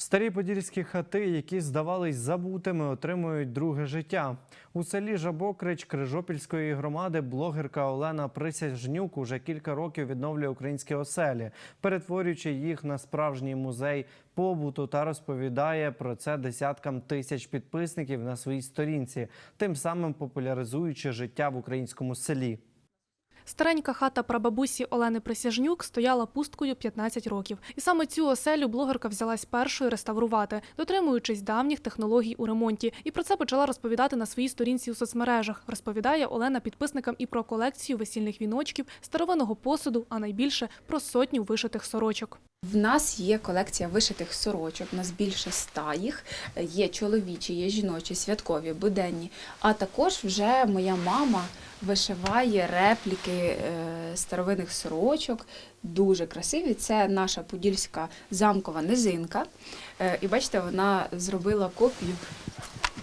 Старі подільські хати, які здавались забутими, отримують друге життя. У селі Жабокрич Крижопільської громади блогерка Олена Присяжнюк уже кілька років відновлює українські оселі, перетворюючи їх на справжній музей побуту та розповідає про це десяткам тисяч підписників на своїй сторінці, тим самим популяризуючи життя в українському селі. Старенька хата прабабусі Олени Присяжнюк стояла пусткою 15 років. І саме цю оселю блогерка взялась першою реставрувати, дотримуючись давніх технологій у ремонті. І про це почала розповідати на своїй сторінці у соцмережах. Розповідає Олена підписникам і про колекцію весільних віночків, старовинного посуду, а найбільше про сотню вишитих сорочок. В нас є колекція вишитих сорочок, у нас більше ста їх. Є чоловічі, є жіночі, святкові, буденні. А також вже моя мама вишиває репліки е, старовинних сорочок, дуже красиві. Це наша подільська замкова низинка. Е, І бачите, вона зробила копію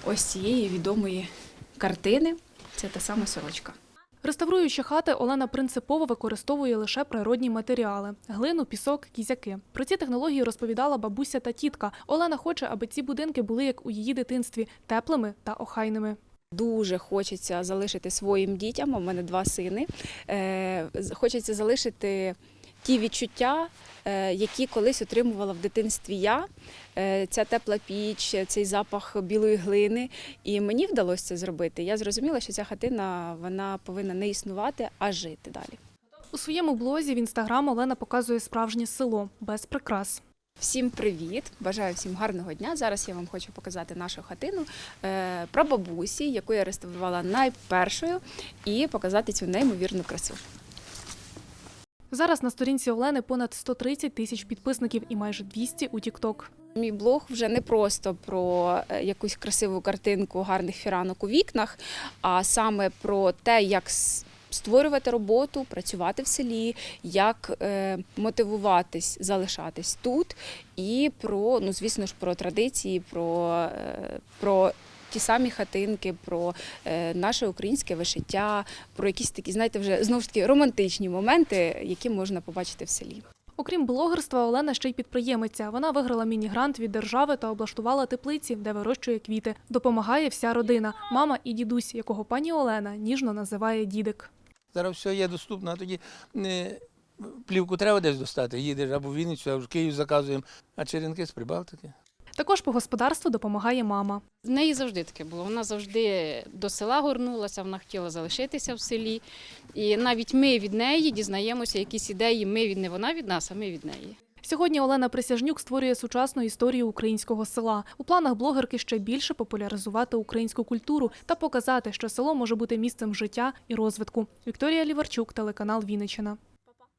ось цієї відомої картини. Це та сама сорочка. Реставруючи хати, Олена принципово використовує лише природні матеріали – глину, пісок, кізяки. Про ці технології розповідала бабуся та тітка. Олена хоче, аби ці будинки були, як у її дитинстві, теплими та охайними. Дуже хочеться залишити своїм дітям. У мене два сини. Е, Хочеться залишити ті відчуття, е, які колись отримувала в дитинстві я. Е, Ця тепла піч, цей запах білої глини. І мені вдалося це зробити. Я зрозуміла, що ця хатина вона повинна не існувати, а жити далі. У своєму блозі в інстаграм Олена показує справжнє село без прикрас. Всім привіт! Бажаю всім гарного дня. Зараз я вам хочу показати нашу хатину е, про бабусі, яку я реставрувала найпершою, і показати цю неймовірну красу. Зараз на сторінці Олени понад 130 тисяч підписників і майже 200 у Тікток. Мій блог вже не просто про е, якусь красиву картинку гарних фіранок у вікнах, а саме про те, як створювати роботу, працювати в селі, як е, мотивуватись, залишатись тут, і про, ну звісно ж, про традиції, е, про ті самі хатинки, про е, наше українське вишиття, про якісь такі, знаєте, вже знову ж таки романтичні моменти, які можна побачити в селі. Окрім блогерства, Олена ще й підприємиця. Вона виграла міні-грант від держави та облаштувала теплиці, де вирощує квіти. Допомагає вся родина, мама і дідусь, якого пані Олена ніжно називає дідик. Зараз все є доступно, а тоді е, плівку треба десь достати. Їдеш або в Вінницю, або в Київ заказуємо, а черенки з Прибалтики. Також по господарству допомагає мама. В неї завжди таке було. Вона завжди до села горнулася, вона хотіла залишитися в селі. І навіть ми від неї дізнаємося якісь ідеї. Ми від не вона від нас, а ми від неї. Сьогодні Олена Присяжнюк створює сучасну історію українського села. У планах блогерки ще більше популяризувати українську культуру та показати, що село може бути місцем життя і розвитку. Вікторія Ліварчук, телеканал Вінниччина.